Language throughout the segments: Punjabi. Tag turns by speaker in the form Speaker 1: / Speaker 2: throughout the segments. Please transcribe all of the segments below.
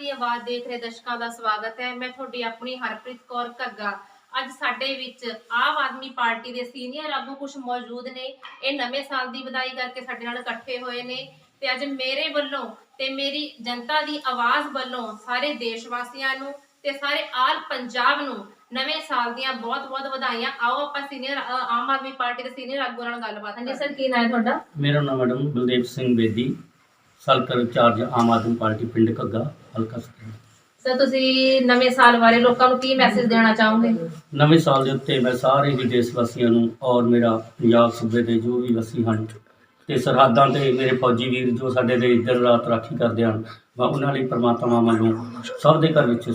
Speaker 1: ਦੀ ਆਵਾਜ਼ ਦੇਖ ਰਹੇ ਦਰਸ਼ਕਾਂ ਦਾ ਸਵਾਗਤ ਹੈ। ਮੈਂ ਤੁਹਾਡੀ ਆਪਣੀ ਹਰਪ੍ਰੀਤ ਕੌਰ ਘੱਗਾ। ਅੱਜ ਸਾਡੇ ਵਿੱਚ ਆਮ ਆਦਮੀ ਪਾਰਟੀ ਦੇ ਸੀਨੀਅਰ ਆਗੂ ਕੁਝ ਮੌਜੂਦ ਨੇ। ਇਹ ਨਵੇਂ ਸਾਲ ਦੀ ਵਧਾਈ ਕਰਕੇ ਸਾਡੇ ਨਾਲ ਇਕੱਠੇ ਹੋਏ ਨੇ ਤੇ ਅੱਜ ਮੇਰੇ ਵੱਲੋਂ ਤੇ ਮੇਰੀ ਜਨਤਾ ਦੀ ਆਵਾਜ਼ ਵੱਲੋਂ ਸਾਰੇ ਦੇਸ਼ ਵਾਸੀਆਂ ਨੂੰ ਤੇ ਸਾਰੇ ਆਲ ਪੰਜਾਬ ਨੂੰ ਨਵੇਂ ਸਾਲ ਦੀਆਂ ਬਹੁਤ-ਬਹੁਤ ਵਧਾਈਆਂ। ਆਓ ਆਪਾਂ ਸੀਨੀਅਰ ਆਮ ਆਦਮੀ ਪਾਰਟੀ ਦੇ ਸੀਨੀਅਰ ਆਗੂ ਨਾਲ ਗੱਲਬਾਤ ਹਾਂਜੀ ਸਰ ਕੀ ਨਾਮ ਹੈ ਤੁਹਾਡਾ?
Speaker 2: ਮੇਰਾ ਨਾਮ ਮੈਡਮ ਬਲਦੇਵ ਸਿੰਘ ਬੇਦੀ। ਸਲਕਰ ਇੰਚਾਰਜ ਆਮ ਆਦਮੀ ਪਾਰਟੀ ਪਿੰਡ ਘੱਗਾ ਹਲਕਾ ਸਕਿੰਡ
Speaker 1: ਸਰ ਤੁਸੀਂ ਨਵੇਂ ਸਾਲ ਬਾਰੇ ਲੋਕਾਂ ਨੂੰ ਕੀ ਮੈਸੇਜ ਦੇਣਾ ਚਾਹੋਗੇ?
Speaker 2: ਨਵੇਂ ਸਾਲ ਦੇ ਉੱਤੇ ਮੈਂ ਸਾਰੇ ਹੀ ਦੇਸ਼ ਵਾਸੀਆਂ ਨੂੰ ਔਰ ਮੇਰਾ ਪੰਜਾਬ ਸੂਬੇ ਦੇ ਜੋ ਵੀ ਵਸੀ ਹਨ ਤੇ ਸਰਹੱਦਾਂ ਤੇ ਮੇਰੇ ਫੌਜੀ ਵੀਰ ਜੋ ਸਾਡੇ ਦੇ ਦਿਨ ਰਾਤ ਰਾਖੀ ਕਰਦੇ ਹਨ ਮੈਂ ਉਹਨਾਂ ਲਈ ਪ੍ਰਮਾਤਮਾ ਵੱਲੋਂ ਸਭ ਦੇ ਘਰ ਵਿੱਚ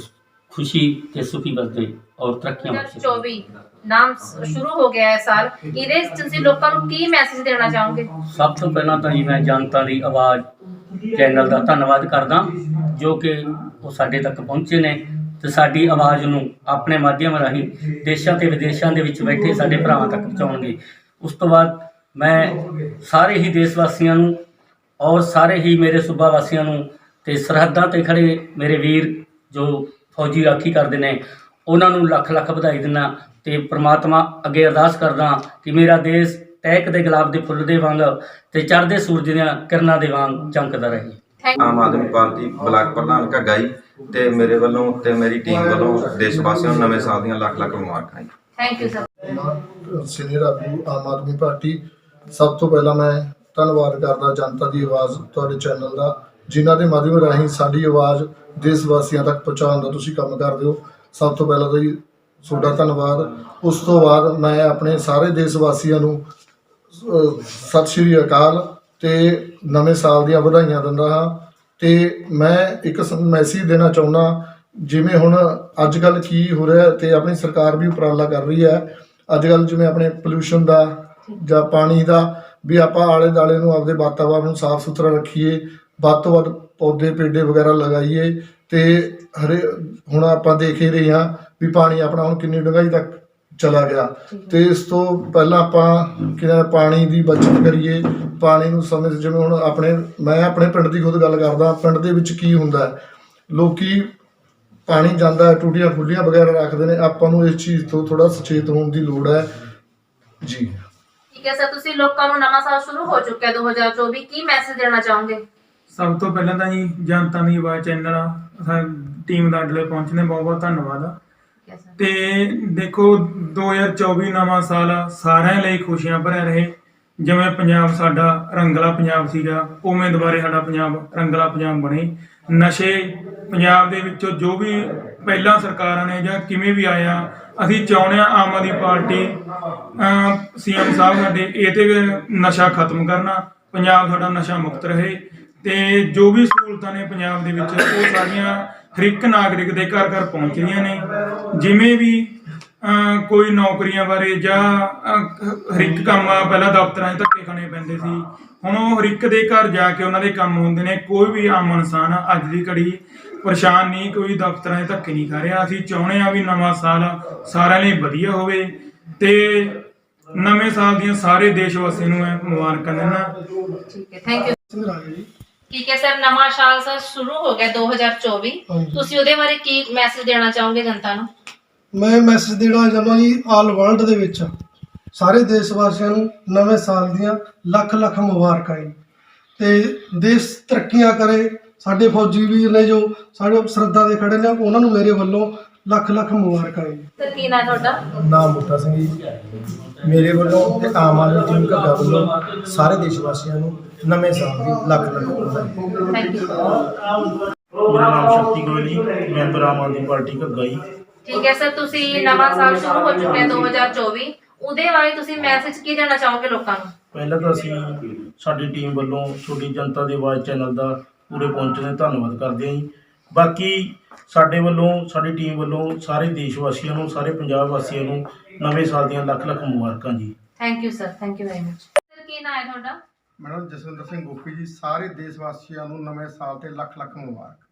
Speaker 2: ਖੁਸ਼ੀ ਤੇ ਸੁਖੀ ਵਸਦੇ ਔਰ ਤਰੱਕੀਆਂ ਬਖਸ਼ੇ।
Speaker 1: 2024 ਨਾਮ ਸ- ਸ਼ੁਰੂ ਹੋ ਗਿਆ ਹੈ ਸਾਲ। ਇਹਦੇ ਵਿੱਚ ਤੁਸੀਂ ਲੋਕਾਂ ਨੂੰ ਕੀ ਮੈਸੇਜ ਦੇਣਾ ਚਾਹੋਗੇ?
Speaker 2: ਸਭ ਤੋਂ ਪਹਿਲਾਂ ਤਾਂ ਜੀ ਮੈਂ ਜਨਤਾ ਦੀ ਆਵਾਜ਼ ਚੈਨਲ ਦਾ ਧੰਨਵਾਦ ਕਰਦਾ, ਜੋ ਕਿ ਉਹ ਸਾਡੇ ਤੱਕ ਪਹੁੰਚੇ ਨੇ ਤੇ ਸਾਡੀ ਆਵਾਜ਼ ਨੂੰ ਆਪਣੇ ਮਾਧਿਅਮ ਰਾਹੀਂ ਦੇਸ਼ਾਂ ਤੇ ਵਿਦੇਸ਼ਾਂ ਦੇ ਵਿੱਚ ਬੈਠੇ ਸਾਡੇ ਭਰਾਵਾਂ ਤੱਕ ਪਹੁੰਚਾਉਣਗੇ। ਉਸ ਤੋਂ ਬਾਅਦ ਮੈਂ ਸਾਰੇ ਹੀ ਦੇਸ਼ ਵਾਸੀਆਂ ਨੂੰ ਔਰ ਸਾਰੇ ਹੀ ਮੇਰੇ ਸੂਬਾ ਵਾਸੀਆਂ ਨੂੰ ਤੇ ਸਰਹੱਦਾਂ ਤੇ ਖੜੇ ਮੇਰੇ ਵੀਰ ਜੋ ਫੌਜੀ ਰਾਖੀ ਕਰਦੇ ਨੇ, ਉਹਨਾਂ ਨੂੰ ਲੱਖ ਲੱਖ ਵਧਾਈ ਦਿੰਦਾ ਤੇ ਪ੍ਰਮਾਤਮਾ ਅੱਗੇ ਅਰਦਾਸ ਕਰਦਾ ਕਿ ਮੇਰਾ ਦੇਸ਼ ਟਹਿਕ ਦੇ ਗੁਲਾਬ ਦੇ ਫੁੱਲ ਦੇ ਵਾਂਗ ਤੇ ਚੜ੍ਹਦੇ ਸੂਰਜ ਦੀਆਂ ਕਿਰਨਾਂ ਦੇ ਵਾਂਗ ਚਮਕਦਾ ਰਹੇ।
Speaker 1: Thank
Speaker 3: Aam Aadmi party block ਪ੍ਰਧਾਨ ਘੱਗਾ ਜੀ ਤੇ ਮੇਰੇ ਵੱਲੋਂ ਤੇ ਮੇਰੀ ਟੀਮ ਵੱਲੋਂ ਦੇਸ਼ ਵਾਸੀਆਂ ਨੂੰ ਨਵੇਂ ਸਾਲ ਦੀਆਂ ਲੱਖ ਲੱਖ ਮੁਬਾਰਕਾਂ ਜੀ।
Speaker 1: ਥੈਂਕ ਯੂ ਸਰ
Speaker 4: ਸੀਨੀਅਰ ਆਗੂ ਆਮ ਆਦਮੀ ਪਾਰਟੀ ਸਭ ਤੋਂ ਪਹਿਲਾਂ ਮੈਂ ਧੰਨਵਾਦ ਕਰਦਾ ਜਨਤਾ ਦੀ ਆਵਾਜ਼ ਤੁਹਾਡੇ ਚੈਨਲ ਦਾ ਜਿਨ੍ਹਾਂ ਦੇ ਮਾਧਿਅਮ ਰਾਹੀਂ ਸਾਡੀ ਆਵਾਜ਼ ਦੇਸ਼ ਵਾਸੀਆਂ ਤੱਕ ਪਹੁੰਚਾਉਣ ਦਾ ਤੁਸੀਂ ਕੰਮ ਕਰਦੇ ਹੋ। ਸਭ ਤੋਂ ਪਹਿਲਾਂ ਤਾਂ ਜੀ ਤੁਹਾਡਾ ਧੰਨਵਾਦ। ਉਸ ਤੋਂ ਬਾਅਦ ਮੈਂ ਆਪਣੇ ਸਾਰੇ ਦੇਸ਼ ਵਾਸੀਆਂ ਨੂੰ ਸਤਿ ਸ਼੍ਰੀ ਅਕਾਲ ਤੇ ਨਵੇਂ ਸਾਲ ਦੀਆਂ ਵਧਾਈਆਂ ਦਿੰਦਾ ਹਾਂ ਤੇ ਮੈਂ ਇੱਕ ਮੈਸੇਜ ਦੇਣਾ ਚਾਹੁੰਦਾ ਜਿਵੇਂ ਹੁਣ ਅੱਜ ਕੱਲ ਕੀ ਹੋ ਰਿਹਾ ਤੇ ਆਪਣੀ ਸਰਕਾਰ ਵੀ ਉਪਰਾਲਾ ਕਰ ਰਹੀ ਹੈ। ਅੱਜ ਕੱਲ ਜਿਵੇਂ ਆਪਣੇ ਪੋਲੂਸ਼ਨ ਦਾ ਜਾਂ ਪਾਣੀ ਦਾ ਵੀ ਆਪਾਂ ਆਲੇ ਦਾਲੇ ਨੂੰ ਆਪਦੇ ਵਾਤਾਵਰਨ ਨੂੰ ਸਾਫ਼ ਸੁਥਰਾ ਰੱਖੀਏ, ਵੱਧ ਤੋਂ ਵੱਧ ਪੌਦੇ, ਪੇਡੇ ਵਗੈਰਾ ਲਗਾਈਏ ਤੇ ਹਰੇ ਹੁਣ ਆਪਾਂ ਦੇਖ ਹੀ ਰਹੇ ਹਾਂ ਵੀ ਪਾਣੀ ਆਪਣਾ ਹੁਣ ਕਿੰਨੀ ਡੂੰਘਾਈ ਤੱਕ ਚਲਾ ਗਿਆ। ਤੇ ਇਸ ਤੋਂ ਪਹਿਲਾਂ ਆਪਾਂ ਕਿਹਦਾ ਪਾਣੀ ਦੀ ਬਚਤ ਕਰੀਏ ਪਾਣੀ ਨੂੰ ਸਮੇਂ ਸਿਰ ਜਿਵੇਂ ਹੁਣ ਆਪਣੇ ਮੈਂ ਆਪਣੇ ਪਿੰਡ ਦੀ ਖੁਦ ਗੱਲ ਕਰਦਾ ਪਿੰਡ ਦੇ ਵਿੱਚ ਕੀ ਹੁੰਦਾ ਹੈ? ਲੋਕੀ ਪਾਣੀ ਜਾਂਦਾ ਹੈ ਟੂਟੀਆਂ ਖੁੱਲੀਆਂ ਵਗੈਰਾ ਰੱਖਦੇ ਨੇ ਆਪਾਂ ਨੂੰ ਇਸ ਚੀਜ਼ ਤੋਂ ਥੋੜਾ ਸੁਚੇਤ ਹੋਣ ਦੀ ਲੋੜ ਹੈ। ਜੀ।
Speaker 1: ਠੀਕ ਹੈ ਸਰ ਤੁਸੀਂ ਲੋਕਾਂ ਨੂੰ ਨਵਾਂ ਸਾਲ ਸ਼ੁਰੂ ਹੋ ਚੁੱਕਿਆ 2024 ਕੀ ਮੈਸੇਜ ਦੇਣਾ ਚਾਹੋਗੇ?
Speaker 5: ਸਭ ਤੋਂ ਪਹਿਲਾਂ ਤਾਂ ਜੀ ਜਨਤਾ ਦੀ ਆਵਾਜ਼ ਚੈਨਲ ਟੀਮ ਦਾ ਅੱਡਲੇ ਪਹੁੰਚਣੇ ਬਹੁਤ ਬਹੁਤ ਧੰਨਵਾਦ
Speaker 1: ਠੀਕ ਹੈ ਸਰ
Speaker 5: ਤੇ ਦੇਖੋ 2024 ਨਵਾਂ ਸਾਲ ਸਾਰਿਆਂ ਲਈ ਖੁਸ਼ੀਆਂ ਭਰਿਆ ਰਹੇ। ਜਿਵੇਂ ਪੰਜਾਬ ਸਾਡਾ ਰੰਗਲਾ ਪੰਜਾਬ ਸੀਗਾ, ਉਵੇਂ ਦੁਬਾਰੇ ਸਾਡਾ ਪੰਜਾਬ ਰੰਗਲਾ ਪੰਜਾਬ ਬਣੇ। ਨਸ਼ੇ ਪੰਜਾਬ ਦੇ ਵਿੱਚੋਂ ਜੋ ਵੀ ਪਹਿਲਾਂ ਸਰਕਾਰਾਂ ਨੇ ਜਾਂ ਕਿਵੇਂ ਵੀ ਆਇਆ ਅਸੀਂ ਚਾਹੁੰਦੇ ਹਾਂ ਆਮ ਆਦਮੀ ਪਾਰਟੀ ਸੀਐਮ ਸਾਹਿਬ ਸਾਡੇ, ਇਹ ਤੇ ਨਸ਼ਾ ਖਤਮ ਕਰਨਾ, ਪੰਜਾਬ ਸਾਡਾ ਨਸ਼ਾ ਮੁਕਤ ਰਹੇ। ਤੇ ਜੋ ਵੀ ਸਹੂਲਤਾਂ ਨੇ ਪੰਜਾਬ ਦੇ ਵਿੱਚ, ਉਹ ਸਾਰੀਆਂ ਹਰ ਇੱਕ ਨਾਗਰਿਕ ਦੇ ਘਰ ਘਰ ਪਹੁੰਚ ਰਹੀਆਂ ਨੇ। ਜਿਵੇਂ ਵੀ ਕੋਈ ਨੌਕਰੀਆਂ ਬਾਰੇ ਜਾਂ ਅਹ, ਹਰ ਇੱਕ ਕੰਮ ਪਹਿਲਾਂ ਦਫ਼ਤਰਾਂ 'ਚ ਧੱਕੇ ਖਾਣੇ ਪੈਂਦੇ ਸੀ। ਹੁਣ ਉਹ ਹਰ ਇੱਕ ਦੇ ਘਰ ਜਾ ਕੇ ਉਹਨਾਂ ਦੇ ਕੰਮ ਹੁੰਦੇ ਨੇ। ਕੋਈ ਵੀ ਆਮ ਇਨਸਾਨ ਅੱਜ ਦੀ ਘੜੀ ਪਰੇਸ਼ਾਨ ਨਹੀਂ ਕੋਈ ਦਫ਼ਤਰਾਂ 'ਚ ਧੱਕੇ ਨਹੀਂ ਖਾ ਰਿਹਾ। ਅਸੀਂ ਚਾਹੁੰਦੇ ਆ ਵੀ ਨਵਾਂ ਸਾਲ ਸਾਰਿਆਂ ਲਈ ਵਧੀਆ ਹੋਵੇ ਤੇ ਨਵੇਂ ਸਾਲ ਦੀਆਂ ਸਾਰੇ ਦੇਸ਼ ਵਾਸੀਆਂ ਨੂੰ ਮੈਂ ਮੁਬਾਰਕਾਂ ਦਿੰਦਾ।
Speaker 1: ਠੀਕ ਹੈ ਥੈਂਕ ਯੂ
Speaker 4: ਸਿੰਘ ਰਾਜੇ ਜੀ।
Speaker 1: ਠੀਕ ਹੈ ਸਰ ਨਵਾਂ ਸਾਲ ਸਰ ਸ਼ੁਰੂ ਹੋ ਗਿਆ 2024
Speaker 4: ਹਾਂਜੀ।
Speaker 1: ਤੁਸੀਂ ਉਹਦੇ ਬਾਰੇ ਕੀ ਮੈਸੇਜ ਦੇਣਾ ਚਾਹੋਗੇ ਜਨਤਾ ਨੂੰ?
Speaker 6: ਮੈਂ ਮੈਸੇਜ ਦੇਣਾ ਚਾਹੁੰਦਾ ਜੀ ਆਲ ਵਰਲਡ ਦੇ ਵਿੱਚ। ਸਾਰੇ ਦੇਸ਼ ਵਾਸੀਆਂ ਨੂੰ ਨਵੇਂ ਸਾਲ ਦੀਆਂ ਲੱਖ ਲੱਖ ਮੁਬਾਰਕਾਂ ਜੀ। ਤੇ ਦੇਸ਼ ਤਰੱਕੀਆਂ ਕਰੇ। ਸਾਡੇ ਫੌਜੀ ਵੀਰ ਨੇ ਜੋ ਸਾਡੇ ਸਰਦਾ ਦੇ ਖੜੇ ਨੇ ਉਹਨਾਂ ਨੂੰ ਮੇਰੇ ਵੱਲੋਂ ਲੱਖ ਲੱਖ ਮੁਬਾਰਕਾਂ ਜੀ।
Speaker 1: ਸਰ ਕੀ ਨਾਮ ਤੁਹਾਡਾ?
Speaker 4: ਨਾਮ ਬੁੱਟਾ ਸਿੰਘ ਜੀ। ਮੇਰੇ ਵੱਲੋਂ ਤੇ ਆਮ ਆਦਮੀ ਟੀਮ ਘੱਗਾ ਵੱਲੋਂ ਸਾਰੇ ਦੇਸ਼ ਵਾਸੀਆਂ ਨੂੰ ਨਵੇਂ ਸਾਲ ਦੀ ਲੱਖ ਲੱਖ ਵਧਾਈ
Speaker 1: ਥੈਂਕ ਯੂ
Speaker 7: ਮੇਰਾ ਨਾਮ ਸ਼ਕਤੀ ਗੋਇਲ ਜੀ। Member Aam Aadmi party Ghagga ji.
Speaker 1: ਠੀਕ ਹੈ ਸਰ ਤੁਸੀਂ ਨਵਾਂ ਸਾਲ ਸ਼ੁਰੂ ਹੋ ਚੁੱਕਿਆ 2024 ਉਹਦੇ ਬਾਰੇ ਤੁਸੀਂ ਮੈਸੇਜ ਕੀ ਦੇਣਾ ਚਾਹੋਗੇ ਲੋਕਾਂ ਨੂੰ?
Speaker 7: ਪਹਿਲਾਂ ਤਾਂ ਅਸੀਂ ਸਾਡੀ ਟੀਮ ਵੱਲੋਂ ਛੋਟੀ ਜਨਤਾ ਦੀ ਆਵਾਜ਼ ਚੈਨਲ ਦਾ ਪੂਰੇ ਪਹੁੰਚਣ ਦਾ ਧੰਨਵਾਦ ਕਰਦੇ ਹਾਂ ਜੀ। ਬਾਕੀ ਸਾਡੇ ਵੱਲੋਂ ਸਾਡੀ ਟੀਮ ਵੱਲੋਂ ਸਾਰੇ ਦੇਸ਼ ਵਾਸੀਆਂ ਨੂੰ ਸਾਰੇ ਪੰਜਾਬ ਵਾਸੀਆਂ ਨੂੰ ਨਵੇਂ ਸਾਲ ਦੀਆਂ ਲੱਖ ਲੱਖ ਮੁਬਾਰਕਾਂ ਜੀ।
Speaker 1: Thank you sir thank you very much sir ਕੀ ਨਾਮ ਹੈ ਤੁਹਾਡਾ?
Speaker 4: ਮੈਡਮ ਜਸਵਿੰਦਰ ਸਿੰਘ ਗੋਪੀ ਜੀ ਸਾਰੇ ਦੇਸ਼ ਵਾਸੀਆਂ ਨੂੰ ਨਵੇਂ ਸਾਲ ਤੇ ਲੱਖ ਲੱਖ ਮੁਬਾਰਕ।